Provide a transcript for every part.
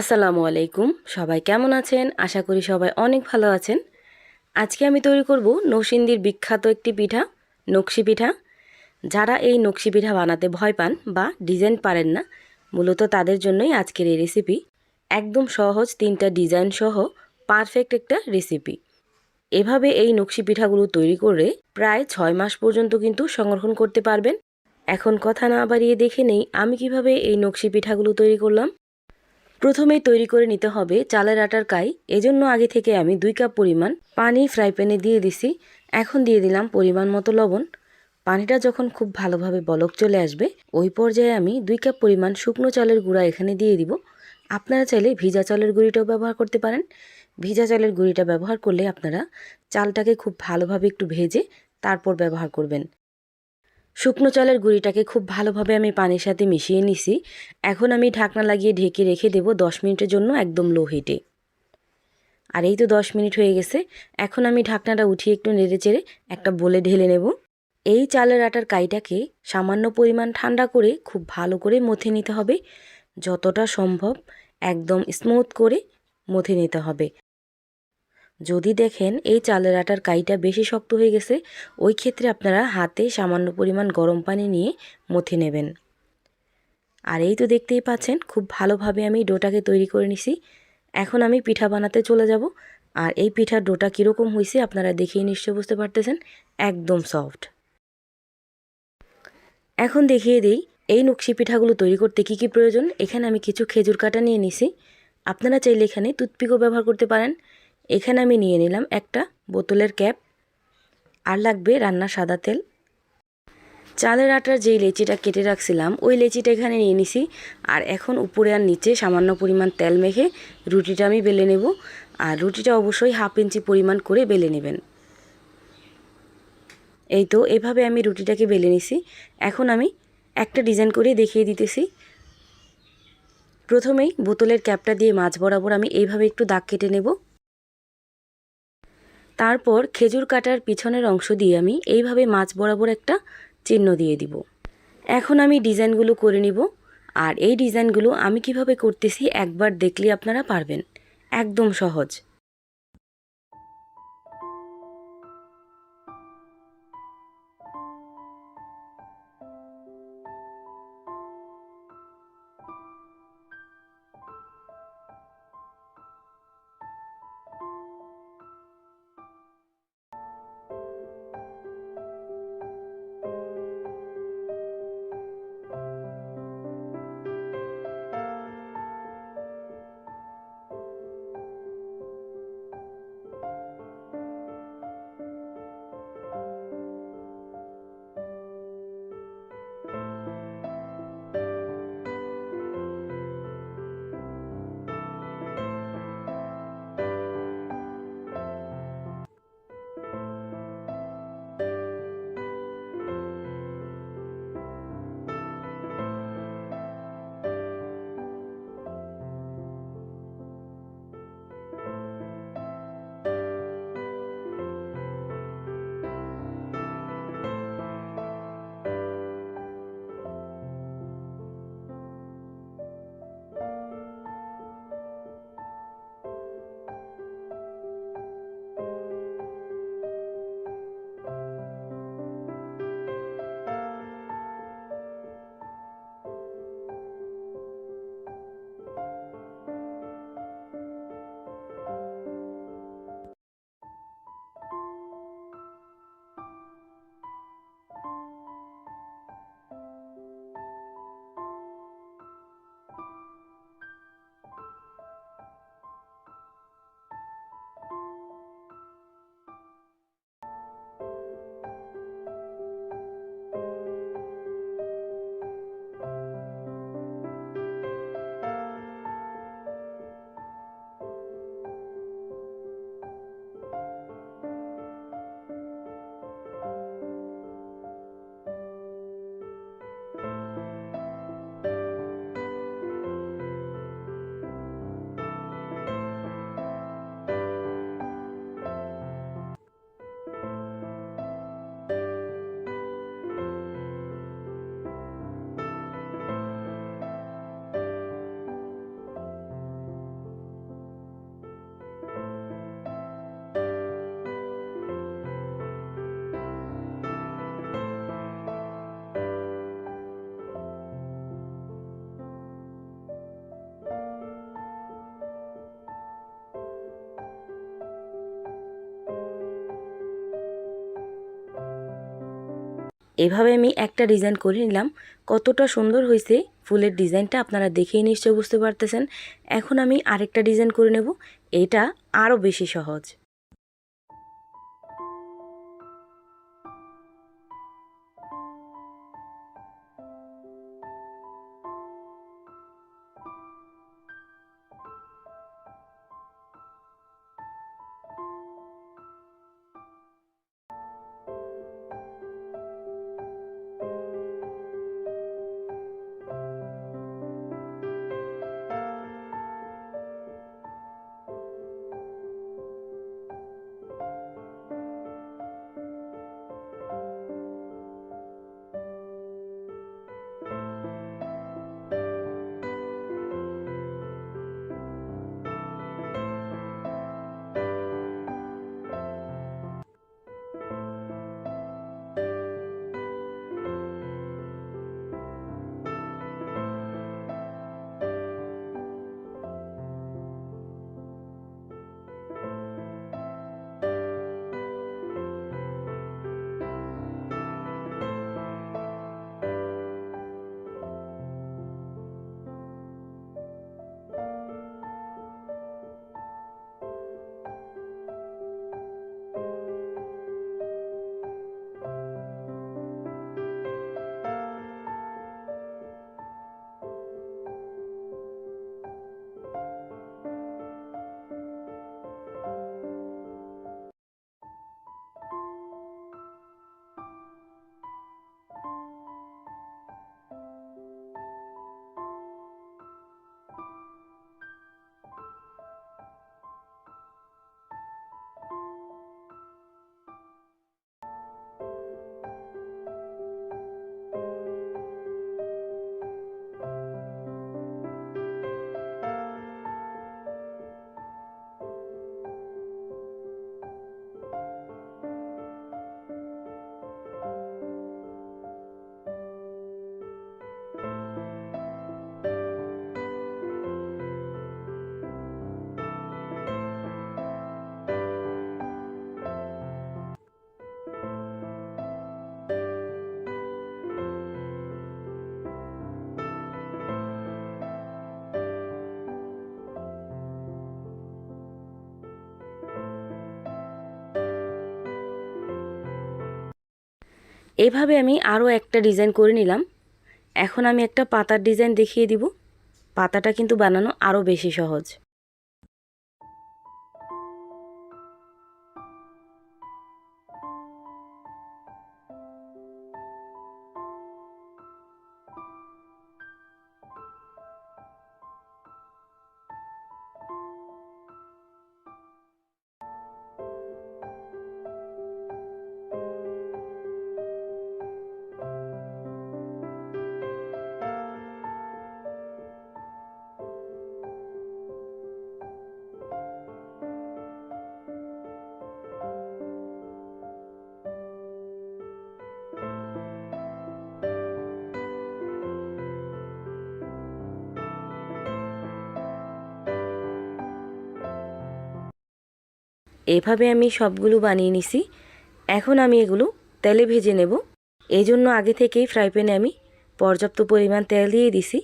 আসসালামু আলাইকুম। সবাই কেমন আছেন? আশা করি সবাই অনেক ভালো আছেন। আজকে আমি তৈরি করব নৌসিন্দির বিখ্যাত একটি পিঠা, নকশি পিঠা। যারা এই নকশি পিঠা বানাতে ভয় পান বা ডিজাইন পারেন না, মূলত তাদের জন্যই আজকের এই রেসিপি একদম সহজ তিনটা ডিজাইন সহ পারফেক্ট একটা রেসিপি এভাবে এই নকশি পিঠাগুলো তৈরি করে প্রায় ছয় মাস পর্যন্ত কিন্তু সংরক্ষণ করতে পারবেন। এখন কথা না বাড়িয়ে দেখে নেই আমি কীভাবে এই নকশি পিঠাগুলো তৈরি করলাম। প্রথমেই তৈরি করে নিতে হবে চালের আটার কাই। এজন্য আগে থেকে আমি দুই কাপ পরিমাণ পানি ফ্রাই প্যানে দিয়ে দিছি। এখন দিয়ে দিলাম পরিমাণ মতো লবণ। পানিটা যখন খুব ভালোভাবে বলক চলে আসবে, ওই পর্যায়ে আমি দুই কাপ পরিমাণ শুকনো চালের গুঁড়া এখানে দিয়ে দিব। আপনারা চাইলে ভিজা চালের গুঁড়িটাও ব্যবহার করতে পারেন। ভিজা চালের গুঁড়িটা ব্যবহার করলে আপনারা চালটাকে খুব ভালোভাবে একটু ভেজে তারপর ব্যবহার করবেন। শুকনো চালের গুঁড়িটাকে খুব ভালোভাবে আমি পানির সাথে মিশিয়ে নিছি। এখন আমি ঢাকনা লাগিয়ে ঢেকে রেখে দেব দশ মিনিটের জন্য একদম লো হিটে। আর এই তো দশ মিনিট হয়ে গেছে। এখন আমি ঢাকনাটা উঠিয়ে একটু নেড়ে চেড়ে একটা বলে ঢেলে নেব। এই চালের আটার কাইটাকে সামান্য পরিমাণ ঠান্ডা করে খুব ভালো করে মথে নিতে হবে। যতটা সম্ভব একদম স্মুথ করে মথে নিতে হবে। যদি দেখেন এই চালের আটার কাইটা বেশি শক্ত হয়ে গেছে, ওই ক্ষেত্রে আপনারা হাতে সামান্য পরিমাণ গরম পানি নিয়ে মথে নেবেন। আর এই তো দেখতেই পাচ্ছেন, খুব ভালোভাবে আমি ডোটাকে তৈরি করে নিছি। এখন আমি পিঠা বানাতে চলে যাব। আর এই পিঠার ডোটা কীরকম হয়েছে আপনারা দেখেই নিশ্চয় বুঝতে পারতেছেন, একদম সফট। এখন দেখিয়ে দিই, এই নকশি পিঠাগুলো তৈরি করতে কি কি প্রয়োজন? এখানে আমি কিছু খেজুর কাটা নিয়ে নিছি। আপনারা চাইলে এখানে টুথপিকও ব্যবহার করতে পারেন। এখানে আমি নিয়ে নিলাম একটা বোতলের ক্যাপ। আর লাগবে রান্না সাদা তেল। চালের আটার যেই লেচিটা কেটে রাখছিলাম, ওই লেচিটা এখানে নিয়ে নিছি। আর এখন উপরে আর নিচে সামান্য পরিমাণ তেল মেখে রুটিটা আমি বেলে নেব। আর রুটিটা অবশ্যই হাফ ইঞ্চি পরিমাণ করে বেলে নেবেন। এই তো, এভাবে আমি রুটিটাকে বেলে নিছি। এখন আমি একটা ডিজাইন করে দেখিয়ে দিতেছি। প্রথমেই বোতলের ক্যাপটা দিয়ে মাছ বরাবর আমি এইভাবে একটু দাগ কেটে নেব। তারপর খেজুর কাটার পিছনের অংশ দিয়ে আমি এইভাবে মাছ বরাবর একটা চিহ্ন দিয়ে দিব। এখন আমি ডিজাইনগুলো করে নিব। আর এই ডিজাইনগুলো আমি কীভাবে করতেছি একবার দেখলে আপনারা পারবেন। একদম সহজ। এভাবে আমি একটা ডিজাইন করে নিলাম। কতটা সুন্দর হয়েছে ফুলের ডিজাইনটা আপনারা দেখেই নিশ্চয় বুঝতে পারতেছেন। এখন আমি আরেকটা ডিজাইন করে নেব। এটা আরও বেশি সহজ। এভাবে আমি আরও একটা ডিজাইন করে নিলাম। এখন আমি একটা পাতার ডিজাইন দেখিয়ে দিব। পাতাটা কিন্তু বানানো আরও বেশি সহজ। এভাবে আমি সবগুলো বানিয়ে নিছি। এখন আমি এগুলো তেলে ভেজে নেব। এই জন্য আগে থেকেই ফ্রাই প্যানে আমি পর্যাপ্ত পরিমাণ তেল দিয়ে দিছি।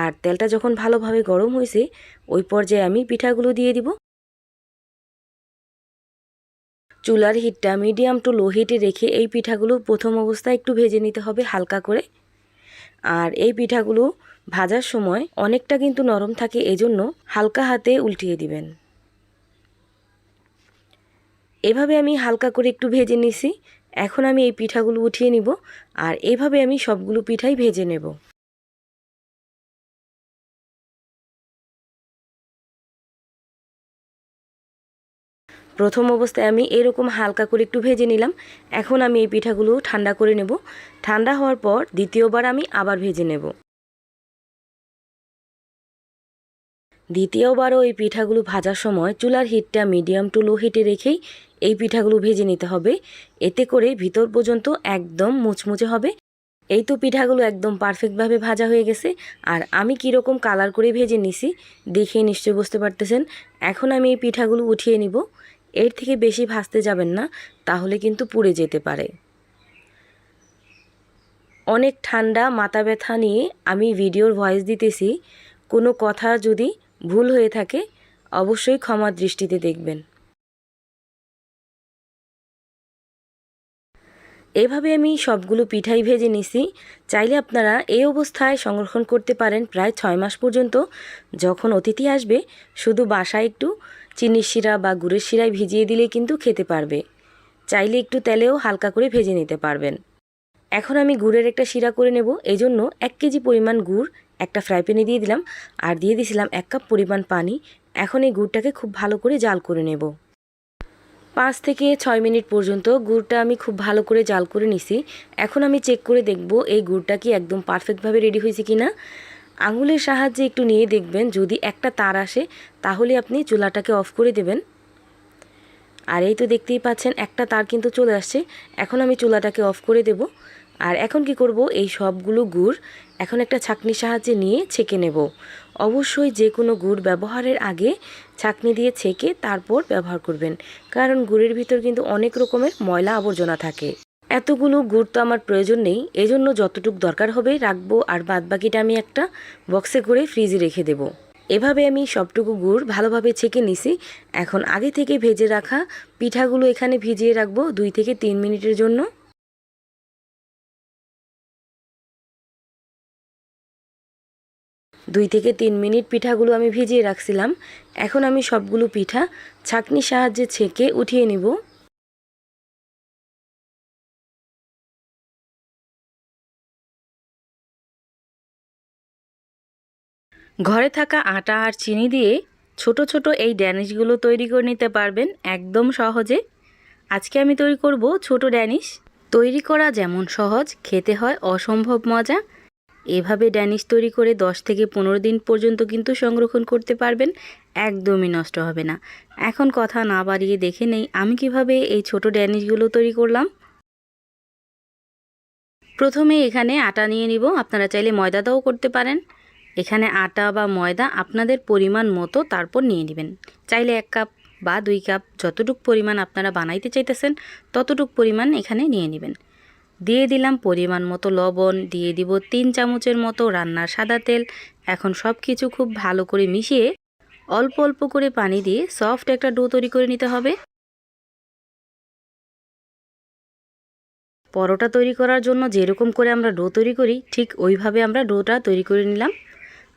আর তেলটা যখন ভালোভাবে গরম হয়েছে, ওই পর্যায়ে আমি পিঠাগুলো দিয়ে দিব। চুলার হিটটা মিডিয়াম টু লো হিটে রেখে এই পিঠাগুলো প্রথম অবস্থায় একটু ভেজে নিতে হবে হালকা করে। আর এই পিঠাগুলো ভাজার সময় অনেকটা কিন্তু নরম থাকে, এজন্য হালকা হাতে উল্টিয়ে দিবেন। এভাবে আমি হালকা করে একটু ভেজে নিছি। এখন আমি এই পিঠাগুলো উঠিয়ে নিব আর এভাবে আমি সবগুলো পিঠাই ভেজে নেব। প্রথম অবস্থায় আমি এরকম হালকা করে একটু ভেজে নিলাম। এখন আমি এই পিঠাগুলো ঠান্ডা করে নেব। ঠান্ডা হওয়ার পর দ্বিতীয়বার আমি আবার ভেজে নেব। দ্বিতীয়বারও এই পিঠাগুলো ভাজার সময় চুলার হিটটা মিডিয়াম টু লো হিটে রেখেই এই পিঠাগুলো ভেজে নিতে হবে। এতে করে ভিতর পর্যন্ত একদম মুচমুচে হবে। এই তো পিঠাগুলো একদম পারফেক্টভাবে ভাজা হয়ে গেছে। আর আমি কীরকম কালার করে ভেজে নিছি দেখে নিশ্চয়ই বুঝতে পারতেছেন। এখন আমি এই পিঠাগুলো উঠিয়ে নিব। এর থেকে বেশি ভাজতে যাবেন না, তাহলে কিন্তু পুড়ে যেতে পারে। অনেক ঠান্ডা, মাথা ব্যথা নিয়ে আমি ভিডিওর ভয়েস দিতেছি। কোনো কথা যদি ভুল হয়ে থাকে, অবশ্যই ক্ষমা দৃষ্টিতে দেখবেন। এভাবে আমি সবগুলো পিঠাই ভেজে নিছি। চাইলে আপনারা এই অবস্থায় সংরক্ষণ করতে পারেন প্রায় ছয় মাস পর্যন্ত। যখন অতিথি আসবে, শুধু বাসায় একটু চিনির শিরা বা গুড়ের শিরায় ভিজিয়ে দিলে কিন্তু খেতে পারবে। চাইলে একটু তেলেও হালকা করে ভেজে নিতে পারবেন। এখন আমি গুড়ের একটা শিরা করে নেব। এই জন্য এক কেজি পরিমাণ গুড় একটা ফ্রাই প্যানে দিয়ে দিলাম আর দিয়ে দিছিলাম এক কাপ পরিমাণ পানি। এখন এই গুড়টাকে খুব ভালো করে জাল করে নেব। পাঁচ থেকে ছয় মিনিট পর্যন্ত গুড়টা আমি খুব ভালো করে জাল করে নিছি। এখন আমি চেক করে দেখব এই গুড়টা কি একদম পারফেক্টভাবে রেডি হয়েছে কি না আঙুলের সাহায্যে একটু নিয়ে দেখবেন, যদি একটা তার আসে তাহলে আপনি চুলাটাকে অফ করে দেবেন। আর এই তো দেখতেই পাচ্ছেন, একটা তার কিন্তু চলে আসছে। এখন আমি চুলাটাকে অফ করে দেব। আর এখন কি করব, এই সবগুলো গুড় এখন একটা ছাকনির সাহায্যে নিয়ে ছেঁকে নেব। অবশ্যই যে কোনো গুড় ব্যবহারের আগে ছাকনি দিয়ে ছেঁকে তারপর ব্যবহার করবেন, কারণ গুড়ের ভিতর কিন্তু অনেক রকমের ময়লা আবর্জনা থাকে। এতগুলো গুড় তো আমার প্রয়োজন নেই, এজন্য যতটুকু দরকার হবে রাখব, আর বাদ বাকিটা আমি একটা বক্সে করে ফ্রিজে রেখে দেবো। এভাবে আমি সবটুকু গুড় ভালোভাবে ছেঁকে নিছি। এখন আগে থেকে ভেজে রাখা পিঠাগুলো এখানে ভিজিয়ে রাখব দুই থেকে তিন মিনিটের জন্য। দুই থেকে তিন মিনিট পিঠাগুলো আমি ভিজিয়ে রাখছিলাম। এখন আমি সবগুলো পিঠা ছাকনির সাহায্যে ছেঁকে উঠিয়ে নিব। ঘরে থাকা আটা আর চিনি দিয়ে ছোট ছোট এই ড্যানিশগুলো তৈরি করে নিতে পারবেন একদম সহজে। আজকে আমি তৈরি করব ছোট ড্যানিশ। তৈরি করা যেমন সহজ, খেতে হয় অসম্ভব মজা। এভাবে ড্যানিশ তৈরি করে 10 থেকে পনেরো দিন পর্যন্ত কিন্তু সংরক্ষণ করতে পারবেন, একদমই নষ্ট হবে না। এখন কথা না বাড়িয়ে দেখে নেই, আমি কীভাবে এই ছোট ড্যানিশগুলো তৈরি করলাম? প্রথমে এখানে আটা নিয়ে নিব, আপনারা চাইলে ময়দাটাও করতে পারেন। এখানে আটা বা ময়দা আপনাদের পরিমাণ মতো তারপর নিয়ে নেবেন। চাইলে এক কাপ বা দুই কাপ, যতটুক পরিমাণ আপনারা বানাইতে চাইতেছেন, ততটুক পরিমাণ এখানে নিয়ে নেবেন। দিয়ে দিলাম পরিমাণ মতো লবণ, দিয়ে দিব তিন চামচের মতো রান্নার সাদা তেল। এখন সব কিছু খুব ভালো করে মিশিয়ে অল্প অল্প করে পানি দিয়ে সফট একটা ডো তৈরি করে নিতে হবে। পরোটা তৈরি করার জন্য যেরকম করে আমরা ডো তৈরি করি, ঠিক ওইভাবে আমরা ডোটা তৈরি করে নিলাম।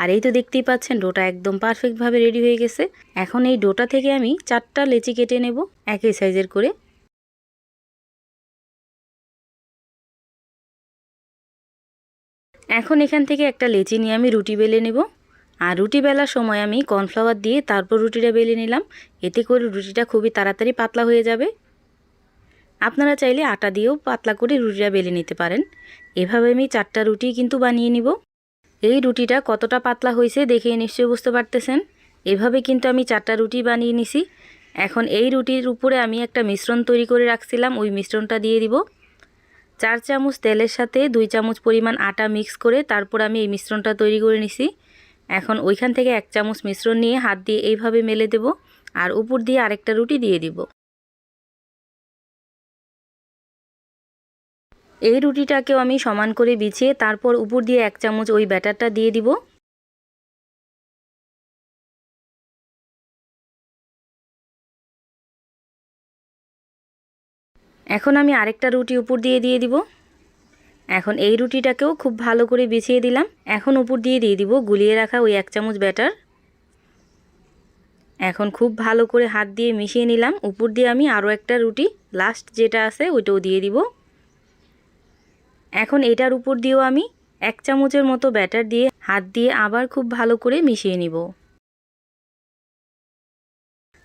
আর এই তো দেখতেই পাচ্ছেন, ডোটা একদম পারফেক্টভাবে রেডি হয়ে গেছে। এখন এই ডোটা থেকে আমি চারটা লেচি কেটে নেব, একই সাইজের করে। এখন এখান থেকে একটা লেচি নিয়ে আমি রুটি বেলে নেব। আর রুটি বেলার সময় আমি কর্নফ্লাওয়ার দিয়ে তারপর রুটিটা বেলে নিলাম। এতে করে রুটিটা খুবই তাড়াতাড়ি পাতলা হয়ে যাবে। আপনারা চাইলে আটা দিয়েও পাতলা করে রুটিটা বেলে নিতে পারেন। এভাবে আমি চারটা রুটি কিন্তু বানিয়ে নিব। এই রুটিটা কতটা পাতলা হয়েছে দেখে নিশ্চয়ই বুঝতে পারতেছেন। এভাবে কিন্তু আমি চারটা রুটি বানিয়ে নিছি। এখন এই রুটির উপরে আমি একটা মিশ্রণ তৈরি করে রাখছিলাম। ওই মিশ্রণটা দিয়ে দিব। চার চামচ তেলের সাথে দুই চামচ পরিমাণ আটা মিক্স করে তারপর আমি এই মিশ্রণটা তৈরি করে নিছি। এখন ওইখান থেকে এক চামচ মিশ্রণ নিয়ে হাত দিয়ে এইভাবে মেলে দেব আর উপর দিয়ে আরেকটা রুটি দিয়ে দিব। এই রুটিটাকেও আমি সমান করে বিছিয়ে তারপর উপর দিয়ে এক চামচ ওই ব্যাটারটা দিয়ে দিব। এখন আমি আরেকটা রুটি উপর দিয়ে দিয়ে দিব। এখন এই রুটিটাকেও খুব ভালো করে বিছিয়ে দিলাম। এখন উপর দিয়ে দিয়ে দিব গুলিয়ে রাখা ওই এক চামচ ব্যাটার। এখন খুব ভালো করে হাত দিয়ে মিশিয়ে নিলাম। উপর দিয়ে আমি আরও একটা রুটি, লাস্ট যেটা আছে ওইটাও দিয়ে দিব। এখন এটার উপর দিয়েও আমি এক চামচের মতো ব্যাটার দিয়ে হাত দিয়ে আবার খুব ভালো করে মিশিয়ে নিব।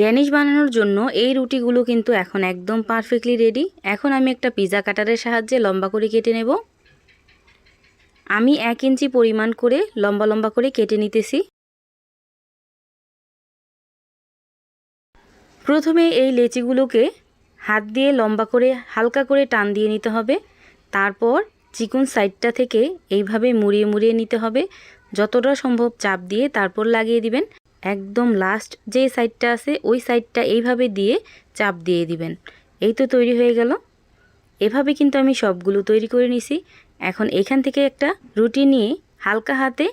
ড্যানিশ বানানোর জন্য এই রুটিগুলো কিন্তু এখন একদম পারফেক্টলি রেডি। এখন আমি একটা পিজা কাটারের সাহায্যে লম্বা করে কেটে নেব। আমি এক ইঞ্চি পরিমাণ করে লম্বা লম্বা করে কেটে নিতেছি। প্রথমে এই লেচিগুলোকে হাত দিয়ে লম্বা করে হালকা করে টান দিয়ে নিতে হবে। তারপর চিকন সাইডটা থেকে এইভাবে মুড়িয়ে মুড়িয়ে নিতে হবে। যতটা সম্ভব চাপ দিয়ে তারপর লাগিয়ে দিবেন। একদম লাস্ট যে সাইডটা আছে, ওই সাইডটা এইভাবে দিয়ে চাপ দিয়ে দিবেন। এই তো তৈরি হয়ে গেল। এভাবে কিন্তু আমি সবগুলো তৈরি করে নিছি। এখন এখান থেকে একটা রুটি নিয়ে হালকা হাতে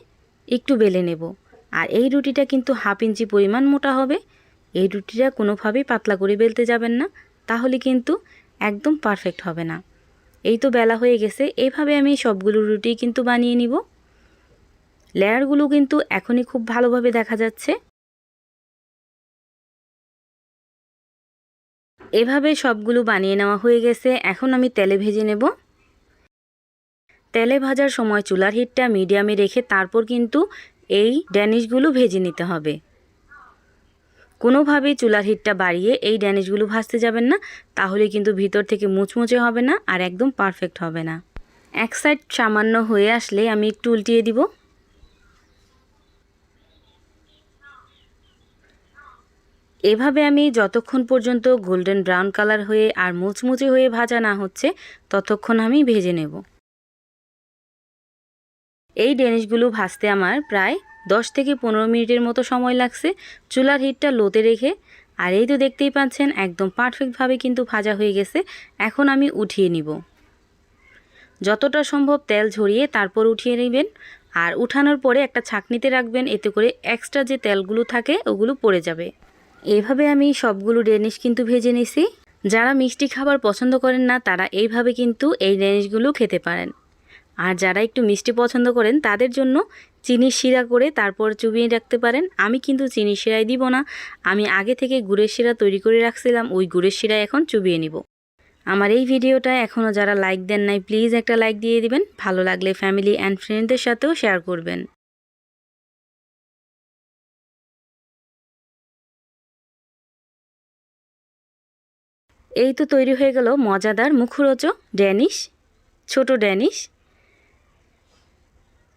একটু বেলে নেব। আর এই রুটিটা কিন্তু হাফ ইঞ্চি পরিমাণ মোটা হবে। এই রুটিটা কোনোভাবেই পাতলা করে বেলতে যাবেন না। তাহলে কিন্তু একদম পারফেক্ট হবে না। এই তো বেলা হয়ে গেছে। এইভাবে আমি সবগুলো রুটি কিন্তু বানিয়ে নিব। লেয়ারগুলো কিন্তু এখনই খুব ভালোভাবে দেখা যাচ্ছে। এভাবে সবগুলো বানিয়ে নেওয়া হয়ে গেছে। এখন আমি তেলে ভেজে নেব। তেলে ভাজার সময় চুলার হিটটা মিডিয়ামে রেখে তারপর কিন্তু এই ড্যানিশগুলো ভেজে নিতে হবে। কোনোভাবেই চুলার হিটটা বাড়িয়ে এই ড্যানিশগুলো ভাজতে যাবেন না, তাহলে কিন্তু ভিতর থেকে মুচমুচে হবে না আর একদম পারফেক্ট হবে না। এক সাইড সামান্য হয়ে আসলে আমি একটু উল্টিয়ে দিব। এভাবে আমি যতক্ষণ পর্যন্ত গোল্ডেন ব্রাউন কালার হয়ে আর মুচমুচে হয়ে ভাজা না হচ্ছে, ততক্ষণ আমি ভেজে নেব। এই ডেনিশগুলো ভাজতে আমার প্রায় দশ থেকে পনেরো মিনিটের মতো সময় লাগছে চুলার হিটটা লোতে রেখে। আর এই তো দেখতেই পাচ্ছেন একদম পারফেক্টভাবে কিন্তু ভাজা হয়ে গেছে, এখন আমি উঠিয়ে নিব। যতটা সম্ভব তেল ঝরিয়ে তারপর উঠিয়ে নেবেন, আর উঠানোর পরে একটা ছাকনিতে রাখবেন, এতে করে এক্সট্রা যে তেলগুলো থাকে ওগুলো পড়ে যাবে। এইভাবে আমি সবগুলো ডেনিশ কিন্তু ভেজে নিছি। যারা মিষ্টি খাবার পছন্দ করেন না, তারা এইভাবে কিন্তু এই ডেনিশগুলো খেতে পারেন। আর যারা একটু মিষ্টি পছন্দ করেন, তাদের জন্য চিনির শিরা করে তারপর চুবিয়ে রাখতে পারেন। আমি কিন্তু চিনি শিরাই দিব না। আমি আগে থেকে গুড়ের শিরা তৈরি করে রাখছিলাম, ওই গুড়ের শিরা এখন চুবিয়ে নিব। আমার এই ভিডিওটা এখনও যারা লাইক দেন নাই, প্লিজ একটা লাইক দিয়ে দিবেন। ভালো লাগলে ফ্যামিলি অ্যান্ড ফ্রেন্ডদের সাথেও শেয়ার করবেন। এই তো তৈরি হয়ে গেল মজাদার মুখরোচ ড্যানিশ, ছোট ড্যানিশ।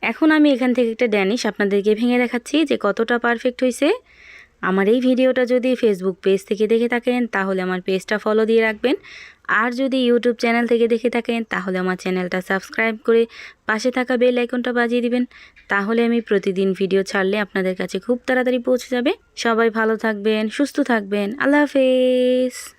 এখন আমি এখান থেকে একটা ড্যানিশ আপনাদেরকে ভেঙে দেখাচ্ছি যে কতটা পারফেক্ট হয়েছে। আমার এই ভিডিওটা যদি ফেসবুক পেজ থেকে দেখে থাকেন, তাহলে আমার পেজটা ফলো দিয়ে রাখবেন। আর যদি ইউটিউব চ্যানেল থেকে দেখে থাকেন, তাহলে আমার চ্যানেলটা সাবস্ক্রাইব করে পাশে থাকা বেল আইকনটা বাজিয়ে দিবেন। তাহলে আমি প্রতিদিন ভিডিও ছাড়লে আপনাদের কাছে খুব তাড়াতাড়ি পৌঁছে যাবে। সবাই ভালো থাকবেন, সুস্থ থাকবেন। আল্লাহ হাফেজ।